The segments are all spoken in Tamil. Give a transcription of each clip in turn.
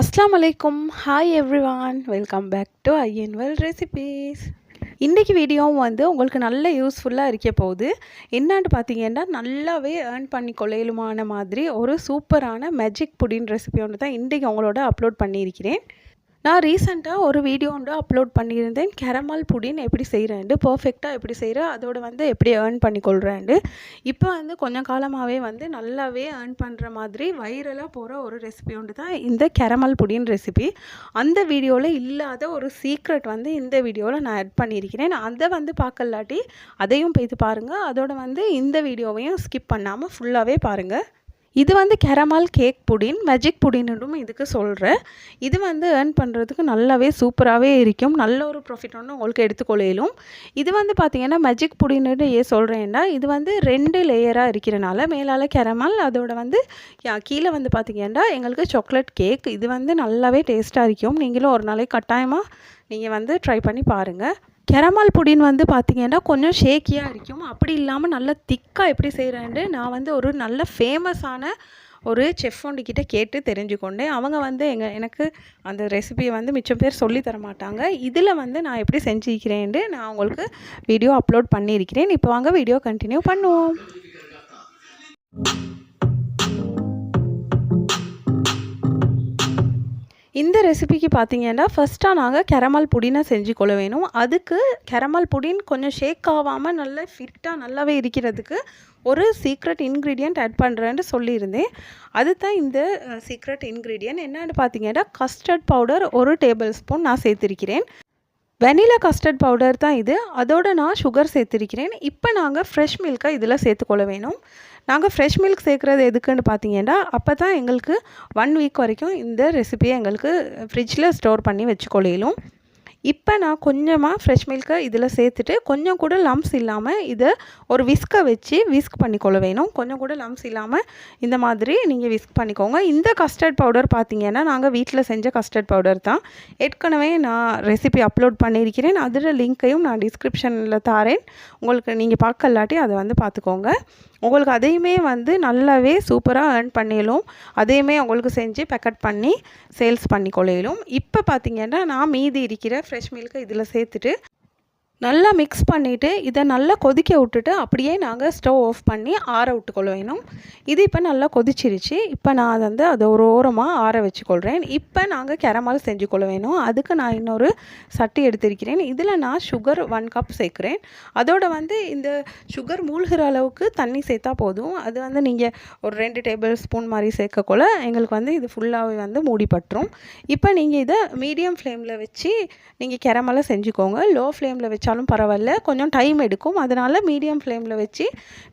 அஸ்லாம் வலைக்கும் hi everyone welcome back to annual recipes இன்றைக்கி வீடியோவும் வந்து உங்களுக்கு நல்ல யூஸ்ஃபுல்லாக இருக்க போகுது. என்னான்னு பார்த்தீங்கன்னா நல்லாவே ஏர்ன் பண்ணி கொள்ளையிலுமான மாதிரி ஒரு சூப்பரான மேஜிக் புடின் ரெசிபி ஒன்று தான் இன்றைக்கி உங்களோட அப்லோட் பண்ணியிருக்கிறேன். நான் ரீசெண்டாக ஒரு வீடியோ ஒன்று அப்லோட் பண்ணியிருந்தேன். கேரமல் புடின் எப்படி செய்கிறேன்ட்டு பர்ஃபெக்டாக எப்படி செய்கிறேன் அதோட வந்து எப்படி ஏர்ன் பண்ணி இப்போ வந்து கொஞ்சம் காலமாகவே வந்து நல்லாவே ஏர்ன் பண்ணுற மாதிரி வைரலாக போகிற ஒரு ரெசிபி ஒன்று தான் இந்த கேரமல் புடின் ரெசிபி அந்த வீடியோவில் இல்லாத ஒரு சீக்ரெட் வந்து இந்த வீடியோவில் நான் ஆட் பண்ணியிருக்கிறேன். அதை வந்து பார்க்கலாட்டி அதையும் போய்த்து பாருங்கள் அதோட வந்து இந்த வீடியோவையும் ஸ்கிப் பண்ணாமல் ஃபுல்லாகவே பாருங்கள் இது வந்து கேரமால் கேக் புடின் மேஜிக் புடின்னும் இதுக்கு சொல்கிறேன் இது வந்து ஏர்ன் பண்ணுறதுக்கு நல்லாவே சூப்பராகவே இருக்கும். நல்ல ஒரு ப்ராஃபிட் ஒன்று உங்களுக்கு எடுத்துக்கொள்ளையிலும் இது வந்து பார்த்திங்கன்னா மேஜிக் புடின்னு ஏன் சொல்கிறேன்னா இது வந்து ரெண்டு லேயராக இருக்கிறனால மேலால் கேரமால் அதோட வந்து கீழே வந்து பார்த்திங்கன்னா எங்களுக்கு சாக்லேட் கேக் இது வந்து நல்லாவே டேஸ்ட்டாக இருக்கும். நீங்களும் ஒரு நாளைக்கு கட்டாயமாக நீங்கள் வந்து ட்ரை பண்ணி பாருங்கள் கெரமால் புடின் வந்து பார்த்திங்கன்னா கொஞ்சம் ஷேக்கியாக இருக்கும். அப்படி இல்லாமல் நல்லா திக்காக எப்படி செய்கிறேன்ட்டு நான் வந்து ஒரு நல்ல ஃபேமஸான ஒரு செஃப் கேட்டு தெரிஞ்சுக்கொண்டேன். அவங்க வந்து எங்கள் எனக்கு அந்த ரெசிபியை வந்து மிச்சம் பேர் சொல்லி தர மாட்டாங்க. இதில் வந்து நான் எப்படி செஞ்சுக்கிறேன்ட்டு நான் உங்களுக்கு வீடியோ அப்லோட் பண்ணியிருக்கிறேன். இப்போ வாங்க வீடியோ கண்டினியூ பண்ணுவோம். இந்த ரெசிபிக்கு பார்த்தீங்கன்னா ஃபஸ்ட்டாக நாங்கள் கெரமல் புடினை செஞ்சு கொள்ள வேணும். அதுக்கு கெரமல் புடின் கொஞ்சம் ஷேக் ஆகாமல் நல்லா ஃபிட்டாக நல்லாவே இருக்கிறதுக்கு ஒரு சீக்ரெட் இன்க்ரீடியண்ட் ஆட் பண்ணுறேன்னு சொல்லியிருந்தேன். அது தான் இந்த சீக்ரெட் இன்க்ரீடியன்ட் என்னென்னு பார்த்தீங்கன்னா கஸ்டர்ட் பவுடர் ஒரு டேபிள் ஸ்பூன் நான் சேர்த்துருக்கிறேன். வெனிலா கஸ்டர்ட் பவுடர் தான் இது. அதோட நான் சுகர் சேர்த்துருக்கிறேன். இப்போ நாங்கள் ஃப்ரெஷ் மில்க்கை இதில் சேர்த்துக்கொள்ள வேணும். நாங்கள் ஃப்ரெஷ் மில்க் சேர்க்குறது எதுக்குன்னு பார்த்தீங்கன்னா அப்போ தான் எங்களுக்கு ஒன் வீக் வரைக்கும் இந்த ரெசிபியை எங்களுக்கு ஃப்ரிட்ஜில் ஸ்டோர் பண்ணி வச்சுக்கொள்ளையிலும் இப்போ நான் கொஞ்சமாக ஃப்ரெஷ் மில்க்கை இதில் சேர்த்துட்டு கொஞ்சம் கூட லம்ஸ் இல்லாமல் இதை ஒரு விஸ்கை வச்சு விஸ்க் பண்ணிக்கொள்ள வேணும். கொஞ்சம் கூட லம்ஸ் இல்லாமல் இந்த மாதிரி நீங்கள் விஸ்க் பண்ணிக்கோங்க. இந்த கஸ்டர்ட் பவுடர் பார்த்தீங்கன்னா நாங்கள் வீட்டில் செஞ்ச கஸ்டர்ட் பவுடர் தான். ஏற்கனவே நான் ரெசிபி அப்லோட் பண்ணியிருக்கிறேன். அதில் லிங்க்கையும் நான் டிஸ்கிரிப்ஷனில் தாரேன். உங்களுக்கு நீங்கள் பார்க்கலாட்டி அதை வந்து பார்த்துக்கோங்க உங்களுக்கு அதையுமே வந்து நல்லாவே சூப்பராக ஏர்ன் பண்ணிடலும். அதையுமே உங்களுக்கு செஞ்சு பேக்கெட் பண்ணி சேல்ஸ் பண்ணி கொள்ளையிலும் இப்போ பார்த்தீங்கன்னா நான் மீதி இருக்கிற ஃப்ரெஷ் மில்க்கை இதில் சேர்த்துட்டு நல்லா மிக்ஸ் பண்ணிவிட்டு இதை நல்லா கொதிக்க விட்டுட்டு அப்படியே நாங்கள் ஸ்டவ் ஆஃப் பண்ணி ஆற விட்டுக்கொள்ள வேணும். இது இப்போ நல்லா கொதிச்சிருச்சு. இப்போ நான் அதை வந்து அதை ஒரு ஓரமாக ஆற வச்சுக்கொள்கிறேன் இப்போ நாங்கள் கேரமால் செஞ்சு கொள்ள வேணும். அதுக்கு நான் இன்னொரு சட்டி எடுத்திருக்கிறேன். இதில் நான் சுகர் ஒன் கப் சேர்க்குறேன். அதோட வந்து இந்த சுகர் மூழ்கிற அளவுக்கு தண்ணி சேர்த்தா போதும். அது வந்து நீங்கள் ஒரு ரெண்டு டேபிள் ஸ்பூன் மாதிரி சேர்க்கக்குள்ள எங்களுக்கு வந்து இது ஃபுல்லாகவே வந்து மூடிப்பட்டுரும் இப்போ நீங்கள் இதை மீடியம் ஃப்ளேமில் வச்சு நீங்கள் கேரமலை செஞ்சுக்கோங்க. லோ ஃப்ளேமில் வச்சு வச்சாலும் பரவாயில்ல. கொஞ்சம் டைம் எடுக்கும். அதனால் மீடியம் ஃப்ளேமில் வச்சு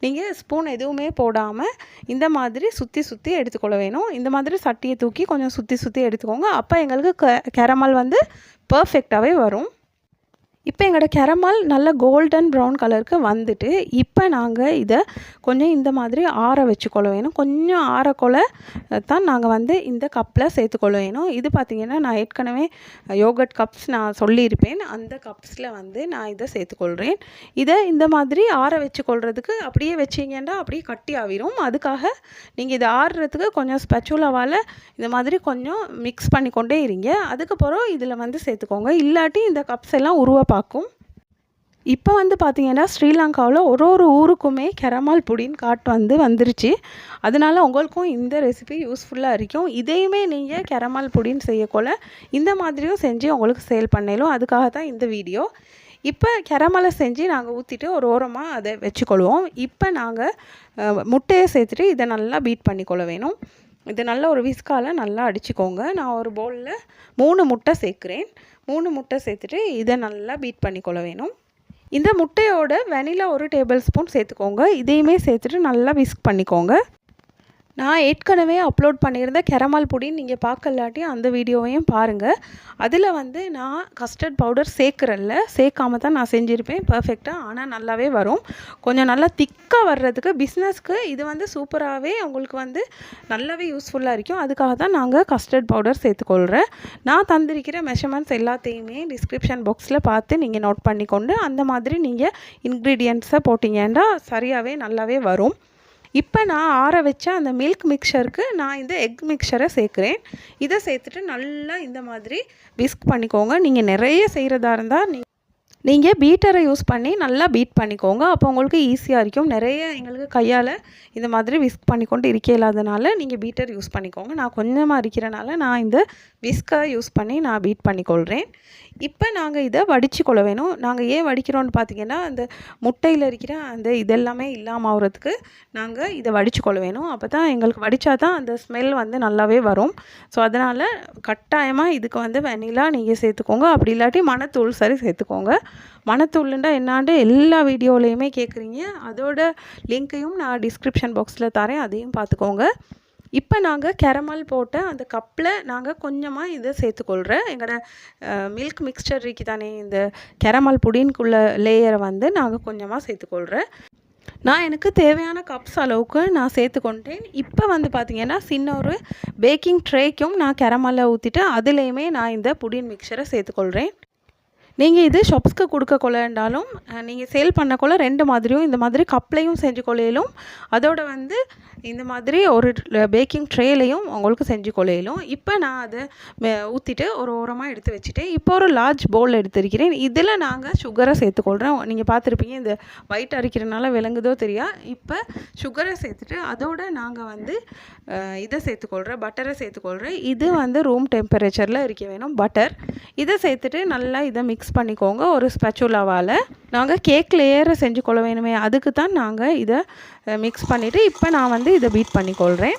நீங்கள் ஸ்பூன் எதுவுமே போடாமல் இந்த மாதிரி சுற்றி சுற்றி எடுத்துக்கொள்ள வேணும். இந்த மாதிரி சட்டியை தூக்கி கொஞ்சம் சுற்றி சுற்றி எடுத்துக்கோங்க. அப்போ எங்களுக்கு க கேரமல் வந்து பர்ஃபெக்டாகவே வரும். இப்போ எங்களோட கெரமால் நல்ல கோல்டன் ப்ரௌன் கலருக்கு வந்துட்டு இப்போ நாங்கள் இதை கொஞ்சம் இந்த மாதிரி ஆற வச்சுக்கொள்ள வேணும். கொஞ்சம் ஆறக்கொலை தான் நாங்கள் வந்து இந்த கப்பில் சேர்த்துக்கொள்ள வேணும். இது பார்த்திங்கன்னா நான் ஏற்கனவே யோகட் கப்ஸ் நான் சொல்லியிருப்பேன். அந்த கப்ஸில் வந்து நான் இதை சேர்த்துக்கொள்கிறேன். இதை இந்த மாதிரி ஆற வச்சுக்கொள்கிறதுக்கு அப்படியே வச்சிங்கன்னா அப்படியே கட்டி ஆவிரும். அதுக்காக நீங்கள் இதை ஆறுறதுக்கு கொஞ்சம் ஸ்பெச்சுலாவால் இந்த மாதிரி கொஞ்சம் மிக்ஸ் பண்ணிக்கொண்டே இருங்க. அதுக்கப்புறம் இதில் வந்து சேர்த்துக்கோங்க. இல்லாட்டி இந்த கப்ஸ் எல்லாம் உருவ பார்க்கும் இப்போ வந்து பார்த்திங்கன்னா ஸ்ரீலங்காவில் ஒரு ஒரு ஊருக்குமே கெரமால் புடின் காட் வந்து வந்துருச்சு. அதனால உங்களுக்கும் இந்த ரெசிபி யூஸ்ஃபுல்லாக இருக்கும். இதையுமே நீங்கள் கெரமால் புடின் செய்யக்கொள்ள இந்த மாதிரியும் செஞ்சு உங்களுக்கு சேல் பண்ணலும் அதுக்காக தான் இந்த வீடியோ இப்போ கெரமலை செஞ்சு நாங்கள் ஊற்றிட்டு ஒரு ஓரமாக அதை வச்சுக்கொள்வோம். இப்போ நாங்கள் முட்டையை சேர்த்துட்டு இதை நல்லா பீட் பண்ணிக்கொள்ள வேணும். இது நல்லா ஒரு விஸ்கால நல்லா அடிச்சுக்கோங்க. நான் ஒரு பவுலில் மூணு முட்டை சேர்க்குறேன். மூணு முட்டை சேர்த்துட்டு இதை நல்லா பீட் பண்ணிக்கொள்ள வேணும். இந்த முட்டையோட வெனிலா ஒரு டேபிள் ஸ்பூன் சேர்த்துக்கோங்க. இதையுமே சேர்த்துட்டு நல்லா விஸ்க் பண்ணிக்கோங்க. நான் ஏற்கனவே அப்லோட் பண்ணியிருந்த கெரமால் பொடின்னு நீங்கள் பார்க்கலாட்டி அந்த வீடியோவையும் பாருங்கள் அதில் வந்து நான் கஸ்டர்ட் பவுடர் சேர்க்குறல்ல சேர்க்காம தான் நான் செஞ்சுருப்பேன் பர்ஃபெக்டாக ஆனால் நல்லாவே வரும். கொஞ்சம் நல்லா திக்காக வர்றதுக்கு பிஸ்னஸ்க்கு இது வந்து சூப்பராகவே உங்களுக்கு வந்து நல்லாவே யூஸ்ஃபுல்லாக இருக்கும். அதுக்காக தான் நாங்கள் கஸ்டர்ட் பவுடர் சேர்த்துக்கொள்கிறேன் நான் தந்திருக்கிற மெஷர்மெண்ட்ஸ் எல்லாத்தையுமே டிஸ்கிரிப்ஷன் பாக்ஸில் பார்த்து நீங்கள் நோட் பண்ணிக்கொண்டு அந்த மாதிரி நீங்கள் இன்க்ரீடியன்ட்ஸை போட்டிங்கன்னா சரியாகவே நல்லாவே வரும். இப்போ நான் ஆற வச்ச அந்த மில்க் மிக்சருக்கு நான் இந்த எக் மிக்சரை சேர்க்குறேன். இதை சேர்த்துட்டு நல்லா இந்த மாதிரி விஸ்க் பண்ணிக்கோங்க. நீங்கள் நிறைய செய்கிறதா இருந்தால் நீ நீங்கள் பீட்டரை யூஸ் பண்ணி நல்லா பீட் பண்ணிக்கோங்க. அப்போ உங்களுக்கு ஈஸியாக இருக்கும். நிறைய எங்களுக்கு கையால் இந்த மாதிரி விஸ்க் பண்ணிக்கொண்டு இருக்க இல்லாதனால நீங்கள் பீட்டர் யூஸ் பண்ணிக்கோங்க. நான் கொஞ்சமாக இருக்கிறனால நான் இந்த விஸ்கை யூஸ் பண்ணி நான் பீட் பண்ணிக்கொள்கிறேன் இப்போ நாங்கள் இதை வடித்து கொள்ள வேணும். நாங்கள் ஏன் வடிக்கிறோன்னு பார்த்தீங்கன்னா அந்த முட்டையில் இருக்கிற அந்த இதெல்லாமே இல்லாமல் ஆகிறதுக்கு நாங்கள் இதை வடித்து கொள்ள வேணும். அப்போ தான் எங்களுக்கு வடித்தா தான் அந்த ஸ்மெல் வந்து நல்லாவே வரும். ஸோ அதனால் கட்டாயமாக இதுக்கு வந்து வெனிலா நீங்கள் சேர்த்துக்கோங்க. அப்படி இல்லாட்டி மணத்தூள் சரி சேர்த்துக்கோங்க. மனத்துள்ளுண்டா என்னான்ட்டு எல்லா வீடியோலையுமே கேட்குறீங்க அதோட லிங்க்கையும் நான் டிஸ்கிரிப்ஷன் பாக்ஸில் தரேன் அதையும் பார்த்துக்கோங்க இப்போ நாங்கள் கேரமல் போட்ட அந்த கப்பில் நாங்கள் கொஞ்சமாக இதை சேர்த்துக்கொள்கிறேன் எங்களோட மில்க் மிக்சர் இருக்கு தானே இந்த கேரமல் புடின்குள்ள லேயரை வந்து நாங்கள் கொஞ்சமாக சேர்த்துக்கொள்கிறேன் நான் எனக்கு தேவையான கப்ஸ் அளவுக்கு நான் சேர்த்துக்கொண்டேன். இப்போ வந்து பார்த்திங்கன்னா சின்ன ஒரு பேக்கிங் ட்ரேக்கும் நான் கேரமலை ஊற்றிட்டு அதுலேயுமே நான் இந்த புடின் மிக்சரை சேர்த்துக்கொள்கிறேன் நீங்கள் இது ஷாப்ஸ்க்கு கொடுக்க கொள்ளண்டாலும் நீங்கள் சேல் பண்ணக்குள்ள ரெண்டு மாதிரியும் இந்த மாதிரி கப்லையும் செஞ்சு கொள்ளையிலும் அதோட வந்து இந்த மாதிரி ஒரு பேக்கிங் ட்ரேலையும் உங்களுக்கு செஞ்சு கொள்ளையிலும் இப்போ நான் அதை ஊற்றிட்டு ஒரு ஓரமாக எடுத்து வச்சுட்டேன் இப்போ ஒரு லார்ஜ் பவுல் எடுத்திருக்கிறேன். இதில் நாங்கள் சுகரை சேர்த்துக்கொள்கிறோம் நீங்கள் பார்த்துருப்பீங்க இந்த ஒயிட் அரைக்கிறனால விளங்குதோ தெரியா? இப்போ சுகரை சேர்த்துட்டு அதோட நாங்கள் வந்து இதை சேர்த்துக்கொள்கிறேன் பட்டரை சேர்த்துக்கொள்கிறேன் இது வந்து ரூம் டெம்பரேச்சரில் இருக்க வேணும் பட்டர் இதை சேர்த்துட்டு நல்லா இதை மிக்ஸ் மிக்ஸ் பண்ணிக்கோங்க ஒரு ஸ்பெச்சுலாவால் நாங்கள் கேக் லேயரை செஞ்சு கொள்ள வேணுமே அதுக்கு தான் நாங்கள் இதை மிக்ஸ் பண்ணிவிட்டு இப்போ நான் வந்து இதை பீட் பண்ணிக்கொள்கிறேன்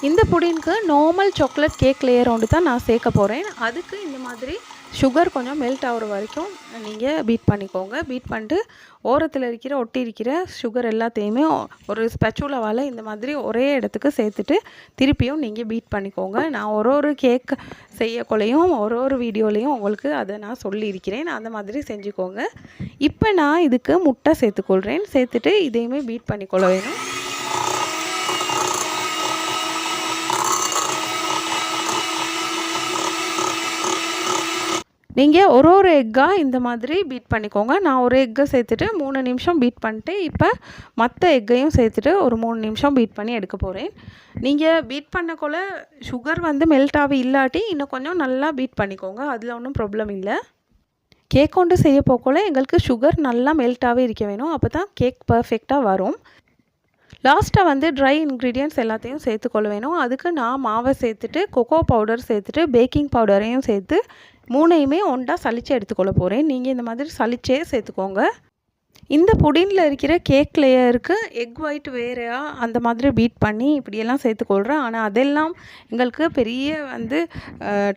இந்த புடினுக்கு நார்மல் சாக்லேட் கேக் லேயர் ஒன்று தான் நான் சேர்க்க போகிறேன் அதுக்கு இந்த மாதிரி சுகர் கொஞ்சம் மெல்ட் ஆகிற வரைக்கும் நீங்கள் பீட் பண்ணிக்கோங்க. பீட் பண்ணிட்டு ஓரத்தில் இருக்கிற ஒட்டி இருக்கிற சுகர் எல்லாத்தையுமே ஒரு ஸ்பெச்சுலாவால் இந்த மாதிரி ஒரே இடத்துக்கு சேர்த்துட்டு திருப்பியும் நீங்கள் பீட் பண்ணிக்கோங்க. நான் ஒரு ஒரு கேக் செய்யக்குள்ளையும் ஒரு ஒரு வீடியோலையும் உங்களுக்கு அதை நான் சொல்லியிருக்கிறேன். அந்த மாதிரி செஞ்சுக்கோங்க. இப்போ நான் இதுக்கு முட்டை சேர்த்துக்கொள்கிறேன் சேர்த்துட்டு இதையுமே பீட் பண்ணிக்கொள்ள வேணும். நீங்கள் ஒரு ஒரு எக்காக இந்த மாதிரி பீட் பண்ணிக்கோங்க. நான் ஒரு எக்கை சேர்த்துட்டு மூணு நிமிஷம் பீட் பண்ணிட்டு இப்போ மற்ற எக்கையும் சேர்த்துட்டு ஒரு மூணு நிமிஷம் பீட் பண்ணி எடுக்க போகிறேன் நீங்கள் பீட் பண்ணக்குள்ள சுகர் வந்து மெல்ட் ஆகி இல்லாட்டி இன்னும் கொஞ்சம் நல்லா பீட் பண்ணிக்கோங்க. அதில் ஒன்றும் ப்ராப்ளம் இல்லை. கேக் கொண்டு செய்ய போக்குள்ள எங்களுக்கு சுகர் நல்லா மெல்ட்டாகவே இருக்க வேணும். அப்போ தான் கேக் பர்ஃபெக்டாக வரும். லாஸ்ட்டாக வந்து ட்ரை இன்க்ரீடியன்ட்ஸ் எல்லாத்தையும் சேர்த்துக்கொள்ள வேணும். அதுக்கு நான் மாவை சேர்த்துட்டு கொக்கோ பவுடர் சேர்த்துட்டு பேக்கிங் பவுடரையும் சேர்த்து மூணையுமே ஒன்றா சளிச்சு எடுத்துக்கொள்ள போகிறேன் நீங்கள் இந்த மாதிரி சளிச்சே சேர்த்துக்கோங்க. இந்த புடினில் இருக்கிற கேக் லேயருக்கு எக் ஒயிட் வேறையா? அந்த மாதிரி பீட் பண்ணி இப்படியெல்லாம் சேர்த்துக்கொள்கிறேன் ஆனால் அதெல்லாம் எங்களுக்கு பெரிய வந்து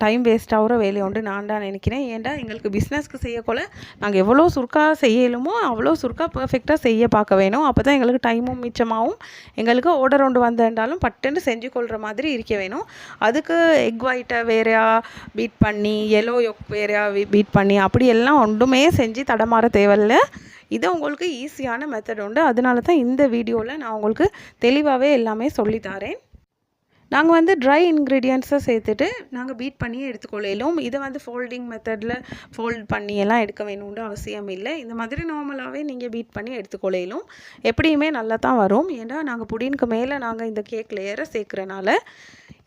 டைம் வேஸ்ட் ஆகிற வேலை உண்டு. நான் தான் நினைக்கிறேன். ஏன்டா எங்களுக்கு பிஸ்னஸ்க்கு செய்யக்கொள்ள நாங்கள் எவ்வளோ சுருக்காக செய்யலுமோ அவ்வளோ சுருக்காக பர்ஃபெக்டாக செய்ய பார்க்க வேணும். அப்போ தான் எங்களுக்கு டைமும் மிச்சமாகவும் எங்களுக்கு ஆர்டர் ஒன்று வந்தாலும் பட்டுன்னு செஞ்சு கொள்கிற மாதிரி இருக்க வேணும். அதுக்கு எக் ஒயிட்டை வேறையாக பீட் பண்ணி எல்லோ யொக் வேறையாக பீட் பண்ணி அப்படியெல்லாம் ஒன்றுமே செஞ்சு தடமாற தேவையில்லை. இது உங்களுக்கு ஈஸியான மெத்தட் உண்டு. அதனால தான் இந்த வீடியோவில் நான் உங்களுக்கு தெளிவாகவே எல்லாமே சொல்லித்தரேன் நாங்கள் வந்து ட்ரை இன்க்ரீடியன்ட்ஸை சேர்த்துட்டு நாங்கள் பீட் பண்ணியே எடுத்துக்கொள்ளையிலும் இதை வந்து ஃபோல்டிங் மெத்தடில் ஃபோல்ட் பண்ணியெல்லாம் எடுக்க வேணும்னு அவசியம் இல்லை. இந்த மாதிரி நார்மலாகவே நீங்கள் பீட் பண்ணி எடுத்துக்கொள்ளையிலும் எப்படியுமே நல்லா தான் வரும். ஏன்னா நாங்கள் புடினுக்கு மேலே நாங்கள் இந்த கேக் லேயரை சேர்க்குறனால.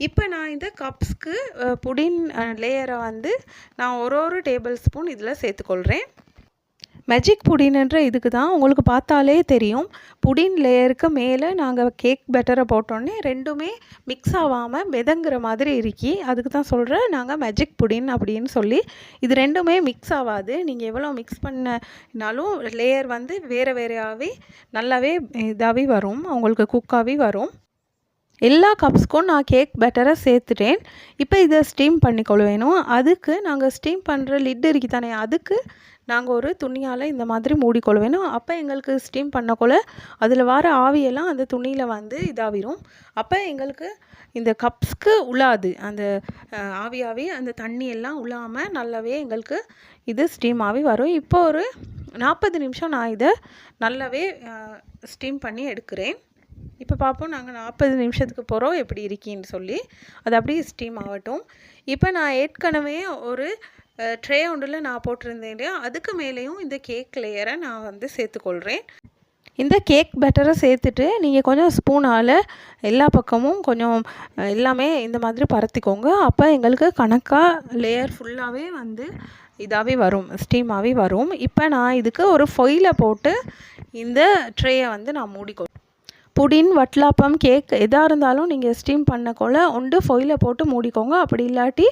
இப்போ நான் இந்த கப்ஸ்க்கு புடின் லேயரை வந்து நான் ஒரு ஒரு டேபிள் ஸ்பூன் இதில் சேர்த்துக்கொள்கிறேன் மேஜிக் புடின்ன்ற இதுக்கு தான் உங்களுக்கு பார்த்தாலே தெரியும். புடின் லேயருக்கு மேலே நாங்கள் கேக் பெட்டரை போட்டோன்னே ரெண்டுமே மிக்ஸ் ஆகாமல் மிதங்குற மாதிரி இருக்கி அதுக்கு தான் சொல்கிறேன் நாங்கள் மேஜிக் புடின் அப்படின்னு சொல்லி இது ரெண்டுமே மிக்ஸ் ஆகாது. நீங்கள் எவ்வளோ மிக்ஸ் பண்ணினாலும் லேயர் வந்து வேறு வேறையாகவே நல்லாவே இதாகவே வரும். உங்களுக்கு குக்காகவே வரும். எல்லா கப்ஸ்க்கும் நான் கேக் பெட்டராக சேர்த்துட்டேன். இப்போ இதை ஸ்டீம் பண்ணிக்கொள்ள வேணும். அதுக்கு நாங்கள் ஸ்டீம் பண்ணுற லிட் இருக்கு தானே அதுக்கு நாங்கள் ஒரு துணியால் இந்த மாதிரி மூடிக்கொள்ள வேணும். அப்போ எங்களுக்கு ஸ்டீம் பண்ணக்குள்ள அதில் வர ஆவியெல்லாம் அந்த துணியில் வந்து இதாகிரும். அப்போ எங்களுக்கு இந்த கப்ஸ்க்கு உழாது அந்த ஆவியாகவே அந்த தண்ணி எல்லாம் உழாமல் நல்லாவே எங்களுக்கு இது ஸ்டீம் ஆகி வரும். இப்போ ஒரு நாற்பது நிமிஷம் நான் இதை நல்லாவே ஸ்டீம் பண்ணி எடுக்கிறேன். இப்போ பார்ப்போம் நாங்கள் நாற்பது நிமிஷத்துக்கு போகிறோம் எப்படி இருக்கின்னு சொல்லி. அது அப்படியே ஸ்டீம் ஆகட்டும். இப்போ நான் ஏற்கனவே ஒரு ட்ரே ஒன்றில் நான் போட்டிருந்தேன் இல்லையா? அதுக்கு மேலேயும் இந்த கேக் லேயரை நான் வந்து சேர்த்துக்கொள்கிறேன் இந்த கேக் பெட்டரை சேர்த்துட்டு நீங்கள் கொஞ்சம் ஸ்பூனால் எல்லா பக்கமும் கொஞ்சம் எல்லாமே இந்த மாதிரி பரத்திக்கோங்க. அப்போ எங்களுக்கு கணக்காக லேயர் ஃபுல்லாகவே வந்து இதாகவே வரும் ஸ்டீமாகவே வரும். இப்போ நான் இதுக்கு ஒரு ஃபொயிலை போட்டு இந்த ட்ரேயை வந்து நான் மூடிக்கொ புடின் வட்லாப்பம் கேக் எதாக இருந்தாலும் நீங்கள் ஸ்டீம் பண்ணக்குள்ள உண்டு ஃபொயிலை போட்டு மூடிக்கோங்க. அப்படி இல்லாட்டி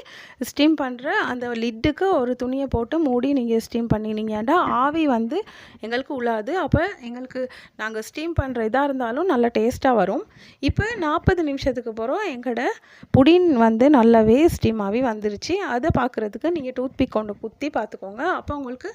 ஸ்டீம் பண்ணுற அந்த லிட்டுக்கு ஒரு துணியை போட்டு மூடி நீங்கள் ஸ்டீம் பண்ணினீங்கன்னா ஆவி வந்து எங்களுக்கு உள்ளாது. அப்போ எங்களுக்கு நாங்கள் ஸ்டீம் பண்ணுற இதாக இருந்தாலும் நல்லா டேஸ்ட்டாக வரும். இப்போ நாற்பது நிமிஷத்துக்கு போகிறோம் எங்களோட புடின் வந்து நல்லாவே ஸ்டீம் ஆவி வந்துருச்சு. அதை பார்க்குறதுக்கு நீங்கள் டூத்பிக் கொண்டு குத்தி பார்த்துக்கோங்க அப்போ உங்களுக்கு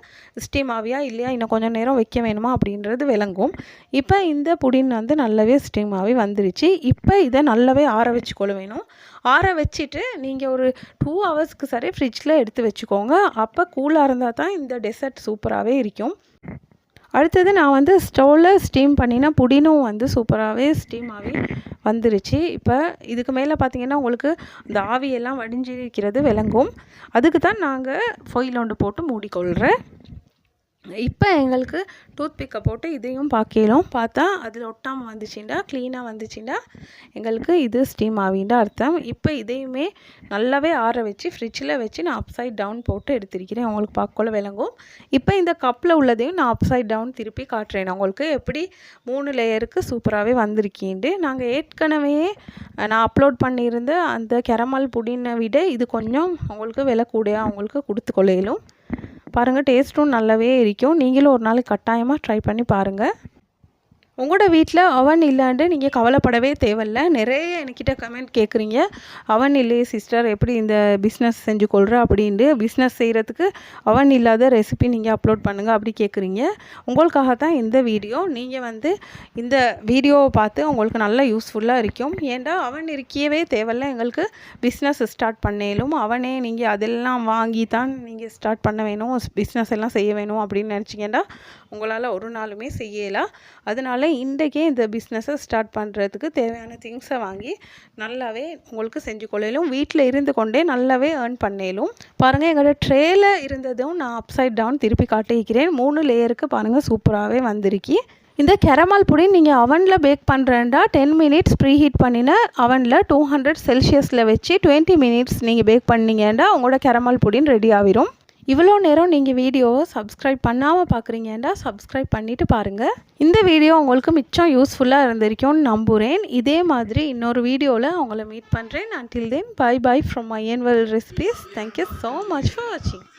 ஸ்டீம் ஆவியா இல்லையா இன்னும் கொஞ்சம் நேரம் வைக்க வேணுமா அப்படின்றது விளங்கும். இப்போ இந்த புடின் வந்து நல்லாவே ஸ்டீமாகவே வந்துருச்சு. இப்போ இதை நல்லாவே ஆற வச்சு வேணும். ஆற வச்சுட்டு நீங்கள் ஒரு டூ ஹவர்ஸ்க்கு சரி ஃப்ரிட்ஜில் எடுத்து வச்சுக்கோங்க. அப்போ கூலாக இருந்தால் தான் இந்த டெசர்ட் சூப்பராகவே இருக்கும். அடுத்தது நான் வந்து ஸ்டவ்வில் ஸ்டீம் பண்ணினா புடினும் வந்து சூப்பராகவே ஸ்டீமாகவே வந்துருச்சு. இப்போ இதுக்கு மேலே பார்த்தீங்கன்னா உங்களுக்கு இந்த ஆவியெல்லாம் வடிஞ்சிருக்கிறது விளங்கும். அதுக்கு தான் நாங்கள் ஃபொயில் ஒன்று போட்டு மூடிக்கொள்கிறேன் இப்போ எங்களுக்கு டூத் பிக்கை போட்டு இதையும் பார்க்கலாம் பார்த்தா அதில் ஒட்டாமல் வந்துச்சுண்டா க்ளீனாக வந்துச்சுண்டா. எங்களுக்கு இது ஸ்டீம் ஆவின்டா அர்த்தம். இப்போ இதையுமே நல்லாவே ஆற வச்சு ஃப்ரிட்ஜில் வச்சு நான் அப்சைட் டவுன் போட்டு எடுத்திருக்கிறேன். உங்களுக்கு பார்க்கல விளங்கும். இப்போ இந்த கப்பில் உள்ளதையும் நான் அப்சைட் டவுன் திருப்பி காட்டுறேன். நான் உங்களுக்கு எப்படி மூணு லேயருக்கு சூப்பராகவே வந்திருக்கீண்டு. நாங்கள் ஏற்கனவே நான் அப்லோட் பண்ணியிருந்த அந்த கெரமல் புடினை விட இது கொஞ்சம் உங்களுக்கு விலை கூடையாக உங்களுக்கு கொடுத்து கொள்ளையிலும் பாருங்கள் டேஸ்ட்டும் நல்லாவே இருக்கும். நீங்களும் ஒரு நாள் கட்டாயமாக ட்ரை பண்ணி பாருங்கள் உங்களோட வீட்டில் அவன் இல்லாண்டு நீங்கள் கவலைப்படவே தேவையில்ல. நிறைய என்கிட்ட கமெண்ட் கேட்குறீங்க அவன் இல்லையே சிஸ்டர் எப்படி இந்த பிஸ்னஸ் செஞ்சு கொள்கிற அப்படின்ட்டு பிஸ்னஸ் செய்கிறதுக்கு அவன் இல்லாத ரெசிபி நீங்கள் அப்லோட் பண்ணுங்கள் அப்படி கேட்குறீங்க உங்களுக்காக தான் இந்த வீடியோ நீங்கள் வந்து இந்த வீடியோவை பார்த்து உங்களுக்கு நல்ல யூஸ்ஃபுல்லாக இருக்கும். ஏன்டா அவன் இருக்கவே தேவையில்ல. எங்களுக்கு பிஸ்னஸ் ஸ்டார்ட் பண்ணேலும் அவனே நீங்கள் அதெல்லாம் வாங்கி தான் நீங்கள் ஸ்டார்ட் பண்ண வேணும். பிஸ்னஸ் எல்லாம் செய்ய வேணும் அப்படின்னு நினச்சிங்கன்னா உங்களால் ஒரு நாளுமே செய்யலாம். அதனால் இன்றைக்கே இந்த பிஸ்னஸை ஸ்டார்ட் பண்ணுறதுக்கு தேவையான திங்ஸை வாங்கி நல்லாவே உங்களுக்கு செஞ்சு கொள்ளையிலும் வீட்டில் இருந்து கொண்டே நல்லாவே ஏர்ன் பண்ணேலும். பாருங்கள் எங்களோட ட்ரேயில் இருந்ததும் நான் அப்சைட் டவுன் திருப்பி காட்டிக்கிறேன் மூணு லேயருக்கு பாருங்கள் சூப்பராகவே வந்திருக்கி. இந்த கெரமால் பொடி நீங்கள் அவனில் பேக் பண்ணுறேன்டா டென் மினிட்ஸ் ப்ரீ ஹீட் பண்ணின அவனில் டூ ஹண்ட்ரட் செல்சியஸில் வச்சு டுவெண்ட்டி மினிட்ஸ் நீங்கள் பேக் பண்ணீங்கன்னா உங்களோட கெரமால் பொடின் ரெடி ஆகிரும் இவ்வளோ நேரம் நீங்கள் வீடியோவை சப்ஸ்கிரைப் பண்ணாமல் பார்க்குறீங்கன்னா சப்ஸ்கிரைப் பண்ணிவிட்டு பாருங்கள் இந்த வீடியோ உங்களுக்கு மிச்சம் யூஸ்ஃபுல்லாக இருந்திருக்கும்னு நம்புகிறேன் இதே மாதிரி இன்னொரு வீடியோவில் உங்களை மீட் பண்ணுறேன் until then bye bye from my annual recipes. Thank so much much for